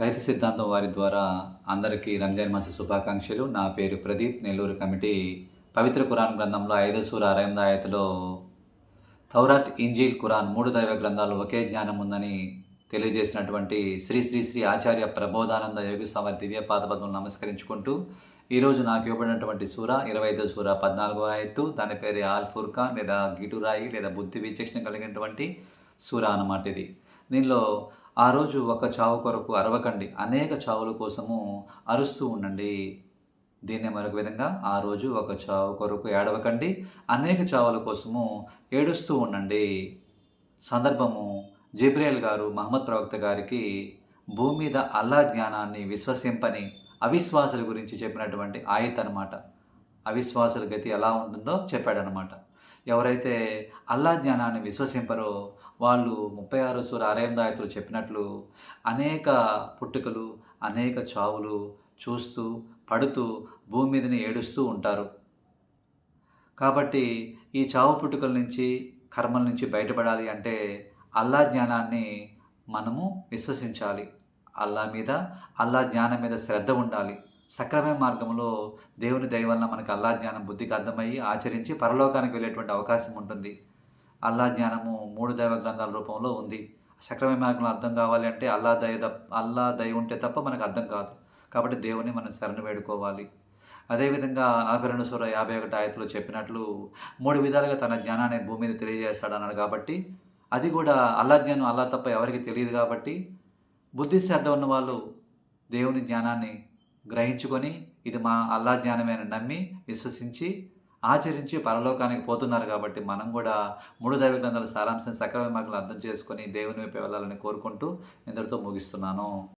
రైతు సిద్ధాంతం వారి ద్వారా అందరికీ రంజాన్ మాస శుభాకాంక్షలు. నా పేరు ప్రదీప్. నెల్లూరు కమిటీ పవిత్ర కురాన్ గ్రంథంలో ఐదో సూర అరవింద ఆయతలో తౌరాత్ ఇంజీల్ కురాన్ మూడు దైవ గ్రంథాలు ఒకే జ్ఞానం ఉందని తెలియజేసినటువంటి శ్రీ శ్రీ శ్రీ ఆచార్య ప్రబోధానంద యోగి స్వామి దివ్య పాదపద్మను నమస్కరించుకుంటూ ఈరోజు నాకు ఇవ్వబడినటువంటి సూర ఇరవై ఐదో సూర పద్నాలుగో ఆయత్తు. దాని పేరు ఆల్ ఫుర్ఖాన్ లేదా గిటురాయి లేదా బుద్ధి విచక్షణ కలిగినటువంటి సూర అన్నమాట ఇది. దీనిలో ఆ రోజు ఒక చావు కొరకు అరవకండి. అనేక చావుల కోసము అరుస్తూ ఉండండి. దీన్నే మరొక విధంగా ఆ రోజు ఒక చావు కొరకు ఏడవకండి. అనేక చావుల కోసము ఏడుస్తూ ఉండండి. సందర్భము జిబ్రేల్ గారు మహమ్మద్ ప్రవక్త గారికి భూమి మీద అల్లా జ్ఞానాన్ని విశ్వసింపని అవిశ్వాసుల గురించి చెప్పినటువంటి ఆయత్ అనమాట అవిశ్వాసుల గతి ఎలా ఉంటుందో చెప్పాడనమాట. ఎవరైతే అల్లా జ్ఞానాన్ని విశ్వసింపరో వాళ్ళు ముప్పై ఆరు సూర అరవిందాయతులు చెప్పినట్లు అనేక పుట్టుకలు అనేక చావులు చూస్తూ పడుతూ భూమి మీదని ఏడుస్తూ ఉంటారు. కాబట్టి ఈ చావు పుట్టుకల నుంచి కర్మల నుంచి బయటపడాలి అంటే అల్లా జ్ఞానాన్ని మనము విశ్వసించాలి. అల్లా మీద అల్లా జ్ఞానం మీద శ్రద్ధ ఉండాలి. సక్రమైన మార్గంలో దేవుని దయ వలన మనకు అల్లా జ్ఞానం బుద్ధికి అర్థమయ్యి ఆచరించి పరలోకానికి వెళ్ళేటువంటి అవకాశం ఉంటుంది. అల్లా జ్ఞానము మూడు దైవ గ్రంథాల రూపంలో ఉంది. సక్రమైన మార్గంలో అర్థం కావాలి అంటే అల్లా దయ తప్ప అల్లా దయ ఉంటే తప్ప మనకు అర్థం కాదు. కాబట్టి దేవుని మనం శరణ వేడుకోవాలి. అదేవిధంగా నలభై రెండు సూర యాభై ఒకటి ఆయతలో చెప్పినట్లు మూడు విధాలుగా తన జ్ఞానాన్ని భూమి మీద తెలియజేస్తాడు అన్నాడు కాబట్టి అది కూడా అల్లా జ్ఞానం అల్లా తప్ప ఎవరికి తెలియదు కాబట్టి బుద్ధి శ్రద్ధ ఉన్న వాళ్ళు దేవుని జ్ఞానాన్ని గ్రహించుకొని ఇది మా అల్లా జ్ఞానమే నమ్మి విశ్వసించి ఆచరించి పరలోకానికి పోతున్నారు కాబట్టి మనం కూడా మూడు దైవ గ్రంథాల సారాంశం సకల మార్గంలో అర్థం చేసుకొని దేవుని వైపు వెళ్ళాలని కోరుకుంటూ ఇందరితో ముగిస్తున్నాను.